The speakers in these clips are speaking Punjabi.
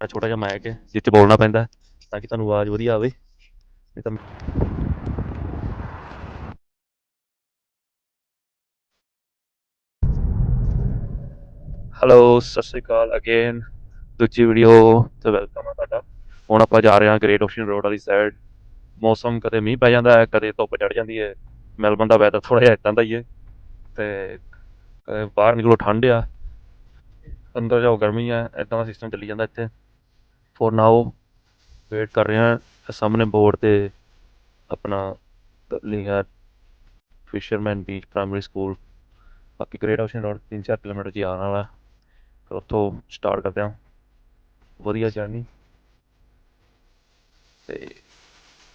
ਛੋਟਾ ਜਿਹਾ ਮਾਈਕ ਹੈ ਜਿਸ 'ਚ ਬੋਲਣਾ ਪੈਂਦਾ ਤਾਂ ਕਿ ਤੁਹਾਨੂੰ ਆਵਾਜ਼ ਵਧੀਆ ਆਵੇ। ਨਹੀਂ ਤਾਂ ਹੈਲੋ ਸਤਿ ਸ਼੍ਰੀ ਅਕਾਲ ਅਗੇਨ ਦੂਜੀ ਵੀਡੀਓ ਤੇ ਵੈਲਕਮ ਆ ਤੁਹਾਡਾ। ਹੁਣ ਆਪਾਂ ਜਾ ਰਹੇ ਹਾਂ ਗ੍ਰੇਟ ਓਸ਼ਨ ਰੋਡ ਵਾਲੀ ਸਾਈਡ ਮੌਸਮ ਕਦੇ ਮੀਂਹ ਪੈ ਜਾਂਦਾ ਹੈ, ਕਦੇ ਧੁੱਪ ਚੜ ਜਾਂਦੀ ਹੈ। ਮੈਲਬਨ ਦਾ ਵੈਦਰ ਥੋੜਾ ਜਿਹਾ ਇਦਾਂ ਦਾ ਹੀ ਹੈ। ਤੇ ਕਦੇ ਬਾਹਰ ਨਿਕਲੋ, ਠੰਡ ਆ। ਅੰਦਰ ਜਾਓ, ਗਰਮੀ ਆ ਇਦਾਂ ਦਾ ਸਿਸਟਮ ਚੱਲੀ ਜਾਂਦਾ ਇੱਥੇ। ਫੋਰ ਨਾਓ ਵੇਟ ਕਰ ਰਹੇ ਹਾਂ। ਇਹ ਸਾਹਮਣੇ ਬੋਰਡ ਤੇ ਆਪਣਾ ਲਿਖਿਆ ਫਿਸ਼ਰਮੈਨ ਬੀਚ ਪ੍ਰਾਇਮਰੀ ਸਕੂਲ ਬਾਕੀ ਗ੍ਰੇਟ ਓਸ਼ਨ ਰੋਡ 3-4 ਕਿਲੋਮੀਟਰ ਜੀ ਆਉਣ ਵਾਲਾ। ਫਿਰ ਉੱਥੋਂ ਸਟਾਰਟ ਕਰਦੇ ਹਾਂ। ਵਧੀਆ ਜਰਨੀ ਤੇ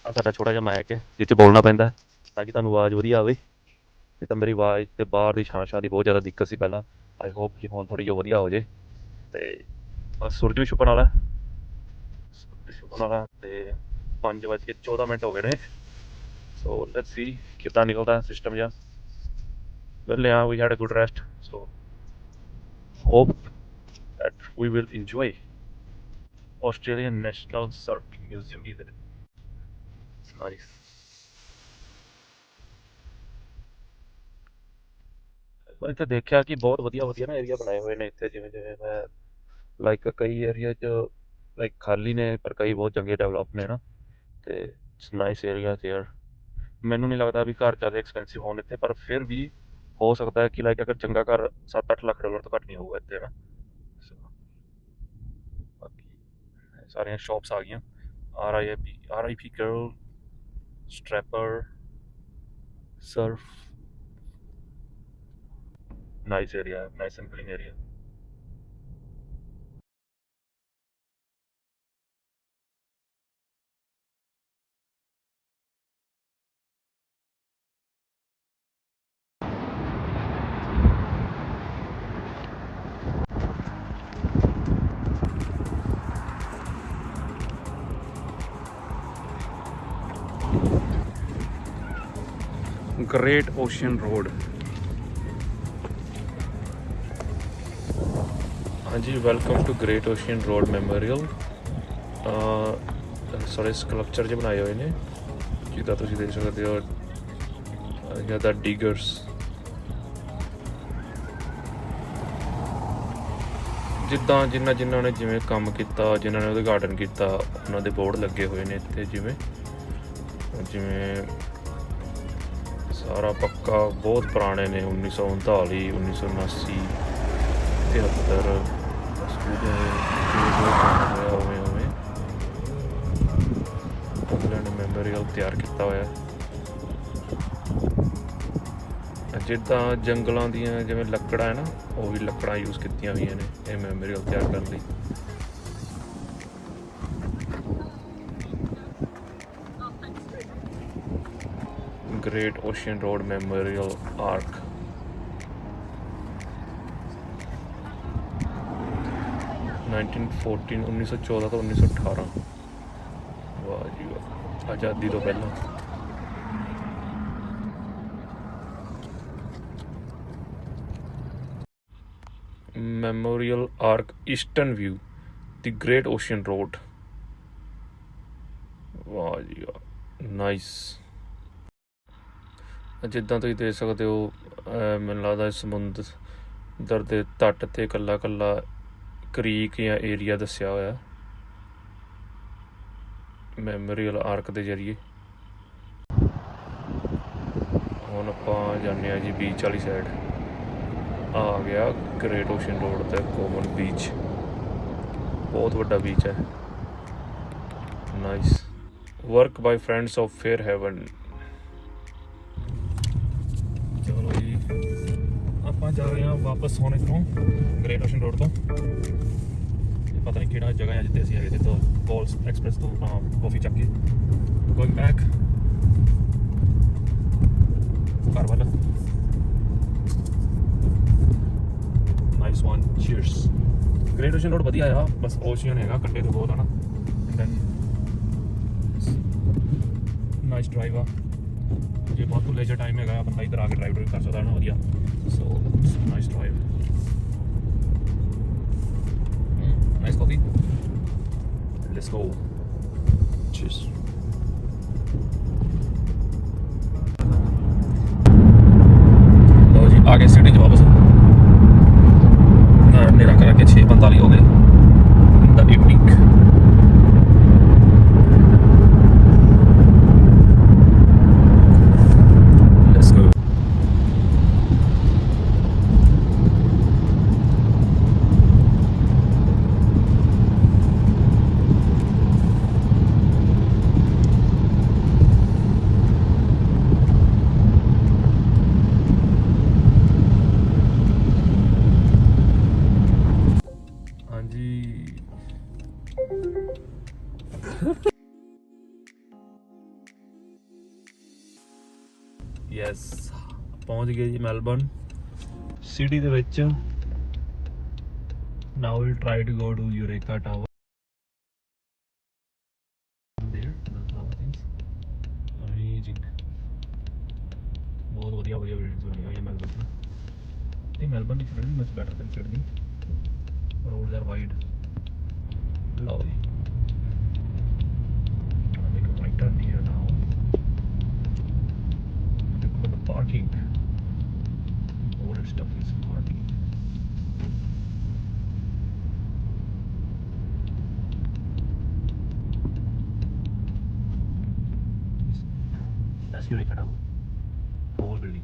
ਆ ਸਾਡਾ ਛੋਟਾ ਜਿਹਾ ਮਾਈਕ ਹੈ ਜਿਸ 'ਚ ਬੋਲਣਾ ਪੈਂਦਾ ਤਾਂ ਕਿ ਤੁਹਾਨੂੰ ਆਵਾਜ਼ ਵਧੀਆ ਆਵੇ। ਨਹੀਂ ਤਾਂ ਮੇਰੀ ਆਵਾਜ਼ ਤੇ ਬਾਹਰ ਦੀ ਛਾਂ ਛਾਂ ਦੀ ਬਹੁਤ ਜ਼ਿਆਦਾ ਦਿੱਕਤ ਸੀ ਪਹਿਲਾਂ। ਆਈ ਹੋਪ ਕਿ ਹੁਣ ਥੋੜੀ ਜਿਹੀ ਵਧੀਆ ਹੋ ਜੇ। ਤੇ ਬਸ ਸੂਰਜ ਵੀ ਛੁਪਣ ਵਾਲਾ ਉਹਨਾਂ ਦਾ ਤੇ 5:14 ਮਿੰਟ ਹੋ ਗਏ ਨੇ ਸੋ ਲੈਟਸ ਸੀ ਕਿਦਾਂ ਨਿਕਲਦਾ ਸਿਸਟਮ ਜਾਂ well yeah we had a good rest so hope that we will enjoy Australian National Surf Museum either. It's nice. ਮੈਂ ਤਾਂ ਦੇਖਿਆ ਕਿ ਬਹੁਤ ਵਧੀਆ ਵਧੀਆ ਨਾ ਏਰੀਆ ਬਣਾਏ ਹੋਏ ਨੇ ਇੱਥੇ ਜਿਵੇਂ ਜਿਵੇਂ ਮੈਂ ਲਾਈਕ ਕਈ ਏਰੀਆ 'ਚ ਲਾਈਕ ਖਾਲੀ ਨੇ, ਪਰ ਕਈ ਬਹੁਤ ਚੰਗੇ ਡਿਵੈਲਪ ਨੇ ਨਾ। ਤੇ ਇਟਸ ਨਾਈਸ ਏਰੀਆ ਦੇਅਰ ਮੈਨੂੰ ਨਹੀਂ ਲੱਗਦਾ ਵੀ ਘਰ ਜ਼ਿਆਦਾ ਐਕਸਪੈਂਸਿਵ ਹੋਣ ਇੱਥੇ, ਪਰ ਫਿਰ ਵੀ ਹੋ ਸਕਦਾ ਹੈ ਕਿ ਲਾਈਕ ਅਗਰ ਚੰਗਾ ਘਰ 7-8 ਲੱਖ ਡਾਲਰ ਤੋਂ ਘੱਟ ਨਹੀਂ ਹੋਊਗਾ ਇੱਥੇ ਨਾ। ਬਾਕੀ ਸਾਰੀਆਂ ਸ਼ਾਪਸ ਆ ਗਈਆਂ। R I P R I P girl strapper surf nice area nice and clean area Great Ocean Road ਹਾਂਜੀ welcome to Great Ocean Road memorial ਸਾਰੇ ਸਕਲਪਚਰ ਜਿਹੇ ਬਣਾਏ ਹੋਏ ਨੇ, ਜਿੱਦਾਂ ਤੁਸੀਂ ਦੇਖ ਸਕਦੇ ਹੋ ਜ਼ਿਆਦਾ ਡਿਗਰਸ ਜਿੱਦਾਂ ਜਿੰਨਾ ਜਿਨ੍ਹਾਂ ਨੇ ਜਿਵੇਂ ਕੰਮ ਕੀਤਾ ਜਿਨ੍ਹਾਂ ਨੇ ਉਦਘਾਟਨ ਕੀਤਾ, ਉਹਨਾਂ ਦੇ ਬੋਰਡ ਲੱਗੇ ਹੋਏ ਨੇ ਇੱਥੇ ਜਿਵੇਂ ਜਿਵੇਂ ਸਾਰਾ ਪੱਕਾ ਬਹੁਤ ਪੁਰਾਣੇ ਨੇ 1939 1979 73 ਸਕੂਲ ਦੇ ਹੋਇਆ ਹੋਵੇ ਹੋਵੇ ਉਹਨਾਂ ਮੈਮੋਰੀਅਲ ਤਿਆਰ ਕੀਤਾ ਹੋਇਆ ਹੈ। ਜਿੱਦਾਂ ਜੰਗਲਾਂ ਦੀਆਂ ਜਿਵੇਂ ਲੱਕੜਾਂ ਹੈ ਨਾ, ਉਹ ਵੀ ਲੱਕੜਾਂ ਯੂਜ਼ ਕੀਤੀਆਂ ਹੋਈਆਂ ਨੇ, ਇਹ ਮੈਮੋਰੀਅਲ ਤਿਆਰ ਕਰਨ ਲਈ Great Ocean Road Memorial Arch. Nineteen 1914 ਤੋਂ 1918 ਵਾਹ ਜੀ ਵਾਹ। ਆਜ਼ਾਦੀ ਤੋਂ ਪਹਿਲਾਂ। ਮੈਮੋਰੀਅਲ ਆਰਕ ਈਸਟਰਨ ਵਿਊ ਦੀ ਗ੍ਰੇਟ ਓਸ਼ੀਅਨ ਰੋਡ ਵਾਹ ਜੀ ਵਾਹ। ਨਾਈਸ ਜਿੱਦਾਂ ਤੁਸੀਂ ਦੇਖ ਸਕਦੇ ਹੋ ਮੈਨੂੰ ਲੱਗਦਾ ਸਮੁੰਦਰ ਦੇ ਤੱਟ ਤੇ ਇਕੱਲਾ ਇਕੱਲਾ ਕ੍ਰੀਕ ਜਾਂ ਏਰੀਆ ਦੱਸਿਆ ਹੋਇਆ। ਮੈਮੋਰੀਅਲ ਆਰਕ ਦੇ ਜ਼ਰੀਏ। ਹੁਣ ਆਪਾਂ ਜਾਂਦੇ ਆ ਜੀ ਬੀਚ ਵਾਲੀ ਸਾਈਡ ਆ ਗਿਆ ਗ੍ਰੇਟ ਓਸ਼ਨ ਰੋਡ ਤੇ ਕੋਮਨ ਬੀਚ ਬਹੁਤ ਵੱਡਾ ਬੀਚ ਹੈ। Nice work by friends of Fairhaven ਆਪਾਂ ਜਾ ਰਹੇ ਹਾਂ ਵਾਪਸ ਹੁਣ ਇੱਥੋਂ ਗ੍ਰੇਟ ਓਸ਼ਨ ਰੋਡ ਤੋਂ। ਇਹ ਪਤਾ ਨਹੀਂ ਕਿਹੜਾ ਜਗ੍ਹਾ ਹੈ ਜਿੱਥੇ ਅਸੀਂ ਆਏ ਸੀ ਤੋਂ ਬੋਲਸ ਐਕਸਪ੍ਰੈਸ ਤੋਂ ਆਪਣਾ ਕਾਫੀ ਚੱਕ ਕੇ। ਗੋਇੰਗ ਬੈਕ ਘਰ ਵੱਲ। Nice one cheers Great Ocean Road ਵਧੀਆ ਆ, ਬਸ ਓਸ਼ੀਅਨ ਹੈਗਾ ਕੰਡੇ ਤੋਂ ਬਹੁਤ ਆ ਨਾ। ਦੈਨ ਨਾਈਸ ਡਰਾਈਵ ਆ। ਜੇ ਬਹੁਤ ਲੈਜਰ ਟਾਈਮ ਹੈਗਾ ਬੰਦਾ ਇੱਧਰ ਆ ਕੇ ਡਰਾਈਵ ਕਰ ਸਕਦਾ ਨਾ ਵਧੀਆ। So it's a nice drive. Mm, nice coffee. Let's go. Cheers. Yes ਪਹੁੰਚ ਗਏ ਜੀ ਮੈਲਬਰਨ ਸਿਟੀ ਦੇ ਵਿੱਚ। Now will try to go to Eureka tower ਬਹੁਤ ਵਧੀਆ ਵਧੀਆ ਬਿਲਡਿੰਗਸ ਬਣੀਆਂ ਹੋਈਆਂ ਮੈਲਬਰਨ ਚ ਤੇ Melbourne is very much better than Sydney roads are wide. Lovely. I'll That's Eureka now. Whole building.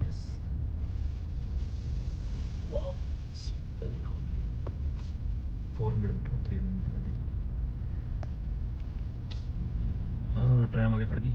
Yes. Wow. It's very cool. Four minute or three minute. हाँ ट्रैम आगे खड़ गई